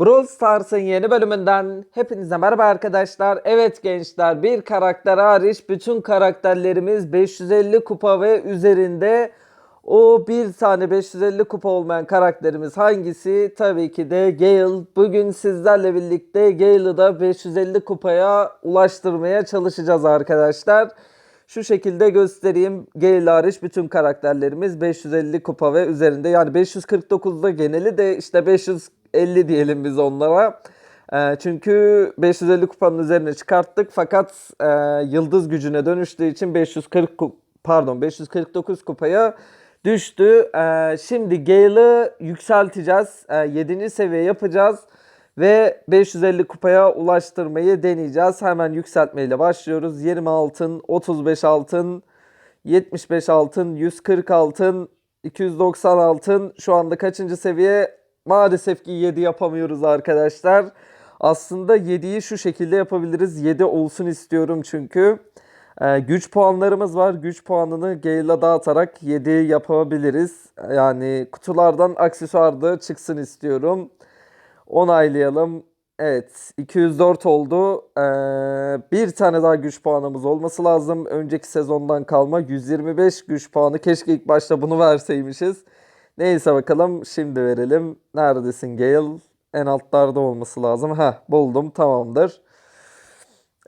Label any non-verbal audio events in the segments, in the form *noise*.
Brawl Stars'ın yeni bölümünden hepinize merhaba arkadaşlar. Evet gençler bir karakter hariç bütün karakterlerimiz 550 kupa ve üzerinde. O bir tane 550 kupa olmayan karakterimiz hangisi? Tabii ki de Gale. Bugün sizlerle birlikte Gale'ı da 550 kupaya ulaştırmaya çalışacağız arkadaşlar. Şu şekilde göstereyim. Gale hariç bütün karakterlerimiz 550 kupa ve üzerinde. Yani 549'da geneli de işte 550 diyelim biz onlara. Ee, çünkü 550 kupanın üzerine çıkarttık fakat e, yıldız gücüne dönüştüğü için 540 ku- pardon 549 kupaya düştü. Ee, şimdi Gale'ı yükselteceğiz. 7. seviye yapacağız ve 550 kupaya ulaştırmayı deneyeceğiz. Hemen yükseltmeyle başlıyoruz. 20 altın, 35 altın, 75 altın, 140 altın, 290 altın. Şu anda kaçıncı seviye? Maalesef ki 7 yapamıyoruz arkadaşlar. Aslında 7'yi şu şekilde yapabiliriz. 7 olsun istiyorum çünkü. Ee, güç puanlarımız var. Güç puanını Gale'a dağıtarak 7 yapabiliriz. Yani kutulardan aksesuar da çıksın istiyorum. Onaylayalım. Evet 204 oldu. Ee, bir tane daha güç puanımız olması lazım. Önceki sezondan kalma 125 güç puanı. Keşke ilk başta bunu verseymişiz. Neyse bakalım şimdi verelim. Neredesin Gale? En altlarda olması lazım. Ha buldum tamamdır.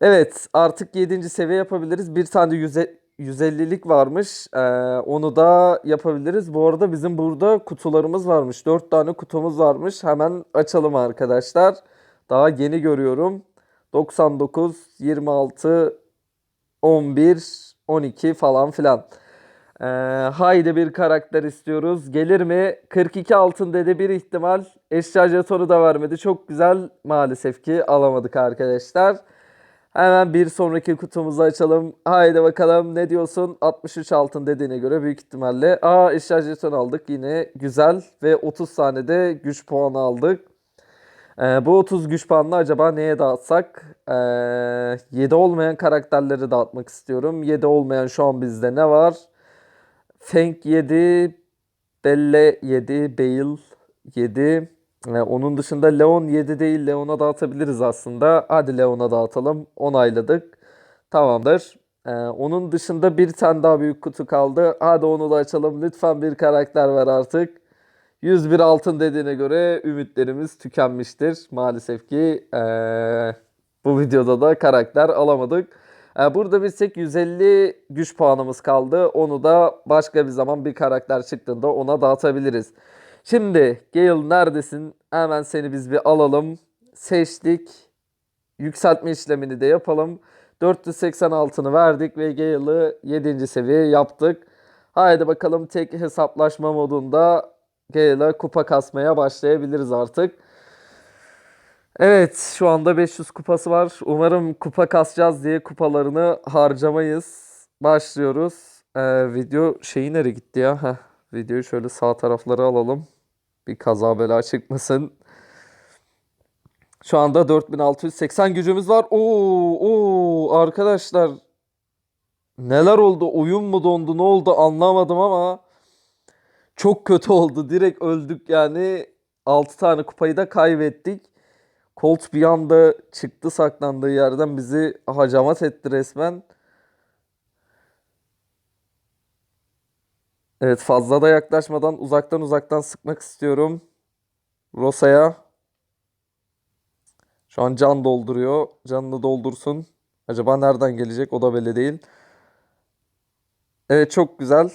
Evet artık 7. seviye yapabiliriz. Bir tane yüze- 150'lik varmış. Ee, onu da yapabiliriz. Bu arada bizim burada kutularımız varmış. 4 tane kutumuz varmış. Hemen açalım arkadaşlar. Daha yeni görüyorum. 99, 26, 11, 12 falan filan. Ee, haydi bir karakter istiyoruz. Gelir mi? 42 altın dedi bir ihtimal. Eşya jetonu da vermedi. Çok güzel. Maalesef ki alamadık arkadaşlar. Hemen bir sonraki kutumuzu açalım. Haydi bakalım ne diyorsun? 63 altın dediğine göre büyük ihtimalle. Aa eşya jetonu aldık yine güzel. Ve 30 tane de güç puanı aldık. Ee, bu 30 güç puanını acaba neye dağıtsak? Ee, 7 olmayan karakterleri dağıtmak istiyorum. 7 olmayan şu an bizde ne var? Feng 7, Belle 7, Bale 7. Ee, onun dışında Leon 7 değil. Leon'a dağıtabiliriz aslında. Hadi Leon'a dağıtalım. Onayladık. Tamamdır. Ee, onun dışında bir tane daha büyük kutu kaldı. Hadi onu da açalım. Lütfen bir karakter ver artık. 101 altın dediğine göre ümitlerimiz tükenmiştir. Maalesef ki eee, bu videoda da karakter alamadık. Eee, burada bir tek 150 güç puanımız kaldı. Onu da başka bir zaman bir karakter çıktığında ona dağıtabiliriz. Şimdi Gale neredesin? Hemen seni biz bir alalım. Seçtik. Yükseltme işlemini de yapalım. 480 altını verdik ve Gale'ı 7. seviye yaptık. Haydi bakalım tek hesaplaşma modunda Gale'a kupa kasmaya başlayabiliriz artık. Evet, şu anda 500 kupası var. Umarım kupa kasacağız diye kupalarını harcamayız. Başlıyoruz. Ee, video şeyi nereye gitti ya? Heh, videoyu şöyle sağ taraflara alalım. Bir kaza bela çıkmasın. Şu anda 4680 gücümüz var. Oo, oo arkadaşlar neler oldu? Oyun mu dondu? Ne oldu? Anlamadım ama çok kötü oldu. Direkt öldük yani. 6 tane kupayı da kaybettik. Colt bir anda çıktı saklandığı yerden bizi hacamat etti resmen. Evet fazla da yaklaşmadan uzaktan uzaktan sıkmak istiyorum. Rosa'ya. Şu an can dolduruyor. Canını doldursun. Acaba nereden gelecek o da belli değil. Evet çok güzel.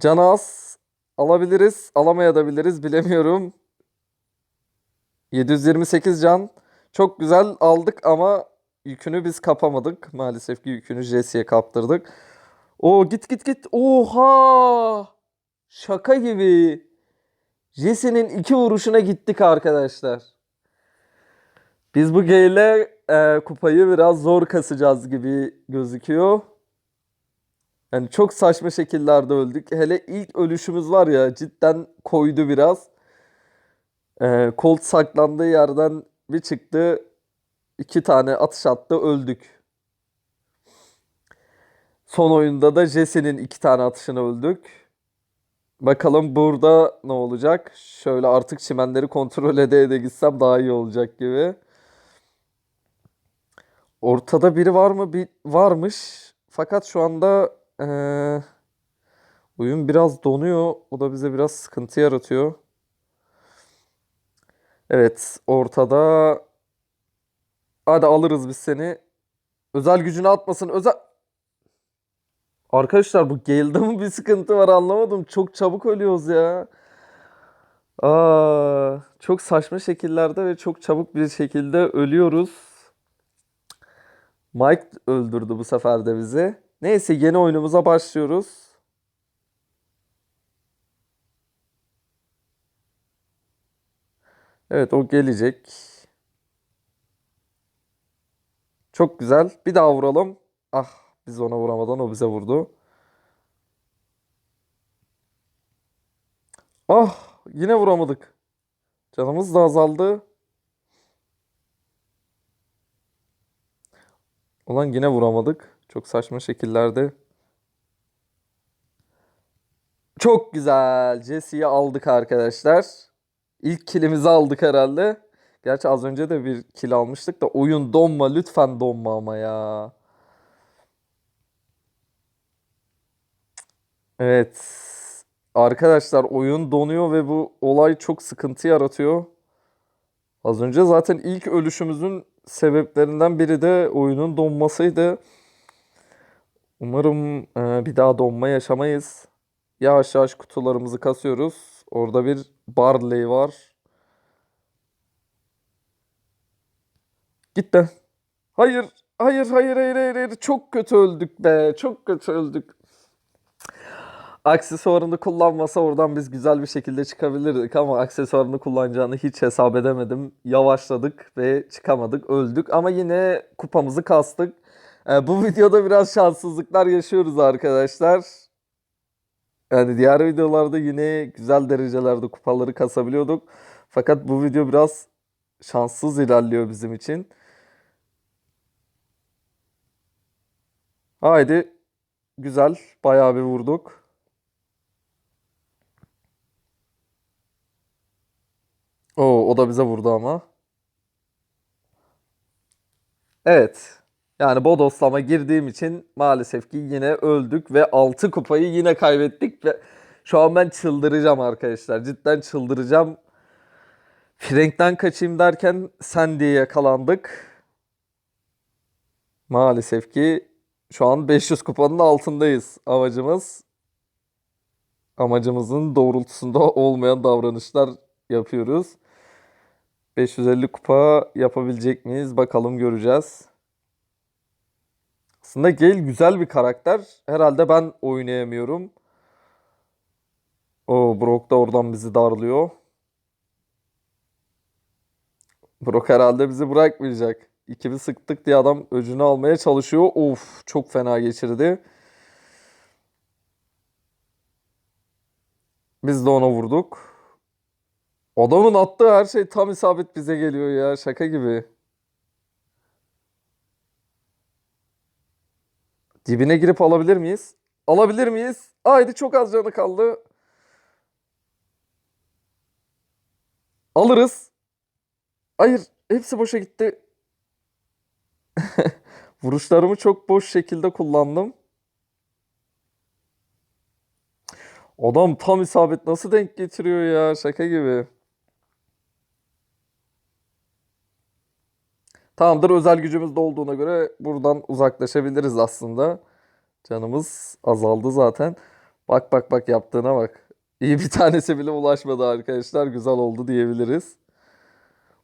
Canı az. Alabiliriz. Alamayabiliriz. Bilemiyorum. 728 can. Çok güzel aldık ama yükünü biz kapamadık. Maalesef ki yükünü Jesse'ye kaptırdık. Oo git git git. Oha! Şaka gibi. Jesse'nin iki vuruşuna gittik arkadaşlar. Biz bu Gale'le e, kupayı biraz zor kasacağız gibi gözüküyor. Yani çok saçma şekillerde öldük. Hele ilk ölüşümüz var ya cidden koydu biraz. Ee, Colt saklandığı yerden bir çıktı. iki tane atış attı öldük. Son oyunda da Jesse'nin iki tane atışını öldük. Bakalım burada ne olacak? Şöyle artık çimenleri kontrol ede ede gitsem daha iyi olacak gibi. Ortada biri var mı? Bir varmış. Fakat şu anda eee, oyun biraz donuyor. O da bize biraz sıkıntı yaratıyor. Evet, ortada. Hadi alırız biz seni. Özel gücünü atmasın. Özel Arkadaşlar bu Gale'da mı bir sıkıntı var anlamadım. Çok çabuk ölüyoruz ya. Aa, çok saçma şekillerde ve çok çabuk bir şekilde ölüyoruz. Mike öldürdü bu sefer de bizi. Neyse yeni oyunumuza başlıyoruz. Evet o gelecek. Çok güzel. Bir daha vuralım. Ah biz ona vuramadan o bize vurdu. Ah yine vuramadık. Canımız da azaldı. Ulan yine vuramadık. Çok saçma şekillerde. Çok güzel. Jesse'yi aldık arkadaşlar. İlk kilimizi aldık herhalde. Gerçi az önce de bir kill almıştık da oyun donma lütfen donma ama ya. Evet. Arkadaşlar oyun donuyor ve bu olay çok sıkıntı yaratıyor. Az önce zaten ilk ölüşümüzün sebeplerinden biri de oyunun donmasıydı. Umarım e, bir daha donma yaşamayız. Yavaş yavaş kutularımızı kasıyoruz. Orada bir Barley var. Git de. Hayır, hayır, hayır, hayır, hayır, hayır. Çok kötü öldük be. Çok kötü öldük. Aksesuarını kullanmasa oradan biz güzel bir şekilde çıkabilirdik ama aksesuarını kullanacağını hiç hesap edemedim. Yavaşladık ve çıkamadık, öldük ama yine kupamızı kastık. Ee, bu videoda biraz şanssızlıklar yaşıyoruz arkadaşlar. Yani diğer videolarda yine güzel derecelerde kupaları kasabiliyorduk. Fakat bu video biraz şanssız ilerliyor bizim için. Haydi. Güzel. Bayağı bir vurduk. Oo, o da bize vurdu ama. Evet. Yani bodoslama girdiğim için maalesef ki yine öldük ve 6 kupayı yine kaybettik ve şu an ben çıldıracağım arkadaşlar. Cidden çıldıracağım. Frank'ten kaçayım derken Sandy'ye yakalandık. Maalesef ki şu an 500 kupanın altındayız. Amacımız amacımızın doğrultusunda olmayan davranışlar yapıyoruz. 550 kupa yapabilecek miyiz? Bakalım göreceğiz. Aslında Gale güzel bir karakter. Herhalde ben oynayamıyorum. O Brock da oradan bizi darlıyor. Brock herhalde bizi bırakmayacak. İkili sıktık diye adam öcünü almaya çalışıyor. Of çok fena geçirdi. Biz de ona vurduk. Adamın attığı her şey tam isabet bize geliyor ya. Şaka gibi. Dibine girip alabilir miyiz? Alabilir miyiz? Haydi çok az canı kaldı. Alırız. Hayır, hepsi boşa gitti. *laughs* Vuruşlarımı çok boş şekilde kullandım. Adam tam isabet nasıl denk getiriyor ya? Şaka gibi. Tamamdır özel gücümüz de olduğuna göre buradan uzaklaşabiliriz aslında. Canımız azaldı zaten. Bak bak bak yaptığına bak. İyi bir *laughs* tanesi bile ulaşmadı arkadaşlar. Güzel oldu diyebiliriz.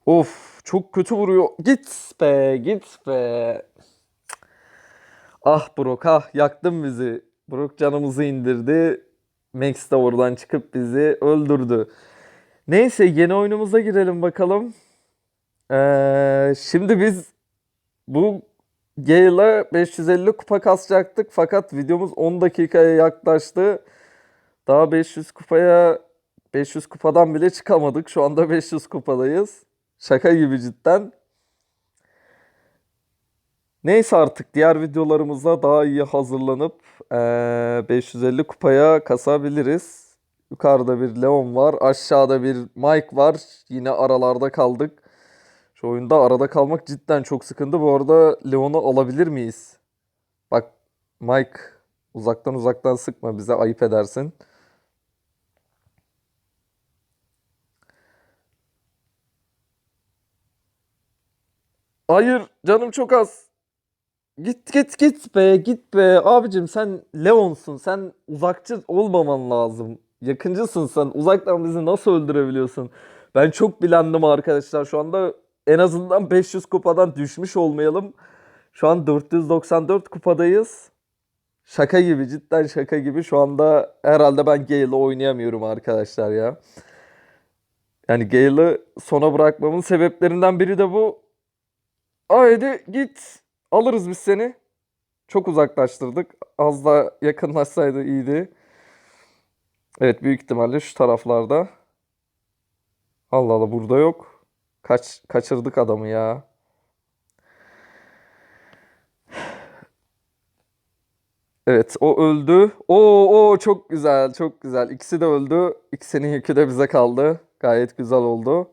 Of çok kötü vuruyor. Git be git be. Ah Brock ah yaktın bizi. Brock canımızı indirdi. Max de oradan çıkıp bizi öldürdü. Neyse yeni oyunumuza girelim bakalım. Ee, şimdi biz bu Gale'a 550 kupa kasacaktık fakat videomuz 10 dakikaya yaklaştı. Daha 500 kupaya 500 kupadan bile çıkamadık. Şu anda 500 kupadayız. Şaka gibi cidden. Neyse artık diğer videolarımızda daha iyi hazırlanıp eee, 550 kupaya kasabiliriz. Yukarıda bir Leon var. Aşağıda bir Mike var. Yine aralarda kaldık. Şu oyunda arada kalmak cidden çok sıkıntı. Bu arada Leon'u alabilir miyiz? Bak Mike uzaktan uzaktan sıkma bize ayıp edersin. Hayır canım çok az. Git git git be git be abicim sen Leon'sun sen uzakçı olmaman lazım yakıncısın sen uzaktan bizi nasıl öldürebiliyorsun ben çok bilendim arkadaşlar şu anda en azından 500 kupadan düşmüş olmayalım şu an 494 kupadayız şaka gibi cidden şaka gibi şu anda herhalde ben Gale'ı oynayamıyorum arkadaşlar ya yani Gale'ı sona bırakmamın sebeplerinden biri de bu haydi git Alırız biz seni. Çok uzaklaştırdık. Az da yakınlaşsaydı iyiydi. Evet büyük ihtimalle şu taraflarda. Allah Allah burada yok. Kaç kaçırdık adamı ya. Evet o öldü. Oo o çok güzel çok güzel. İkisi de öldü. İkisinin yükü de bize kaldı. Gayet güzel oldu.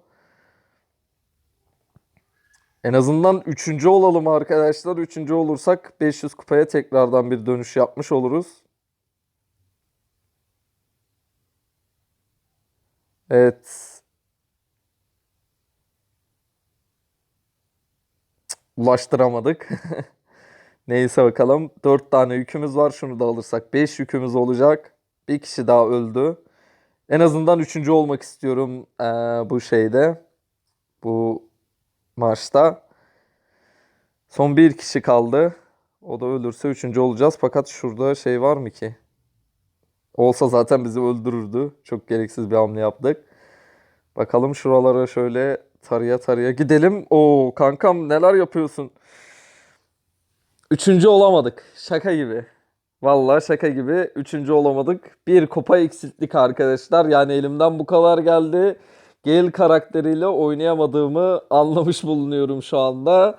En azından üçüncü olalım arkadaşlar. Üçüncü olursak 500 kupaya tekrardan bir dönüş yapmış oluruz. Evet. Ulaştıramadık. *laughs* Neyse bakalım. 4 tane yükümüz var. Şunu da alırsak 5 yükümüz olacak. Bir kişi daha öldü. En azından üçüncü olmak istiyorum eee, bu şeyde. Bu maçta. Son bir kişi kaldı. O da ölürse üçüncü olacağız. Fakat şurada şey var mı ki? Olsa zaten bizi öldürürdü. Çok gereksiz bir hamle yaptık. Bakalım şuralara şöyle tarıya tarıya gidelim. Oo kankam neler yapıyorsun? Üçüncü olamadık. Şaka gibi. Vallahi şaka gibi. Üçüncü olamadık. Bir kupa eksilttik arkadaşlar. Yani elimden bu kadar geldi. Gale karakteriyle oynayamadığımı anlamış bulunuyorum şu anda.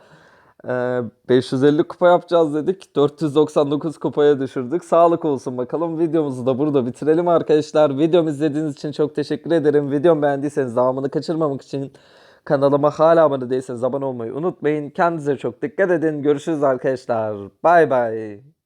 Ee, 550 kupa yapacağız dedik. 499 kupaya düşürdük. Sağlık olsun bakalım. Videomuzu da burada bitirelim arkadaşlar. Videomu izlediğiniz için çok teşekkür ederim. Videomu beğendiyseniz devamını kaçırmamak için kanalıma hala abone değilseniz abone olmayı unutmayın. Kendinize çok dikkat edin. Görüşürüz arkadaşlar. Bay bay.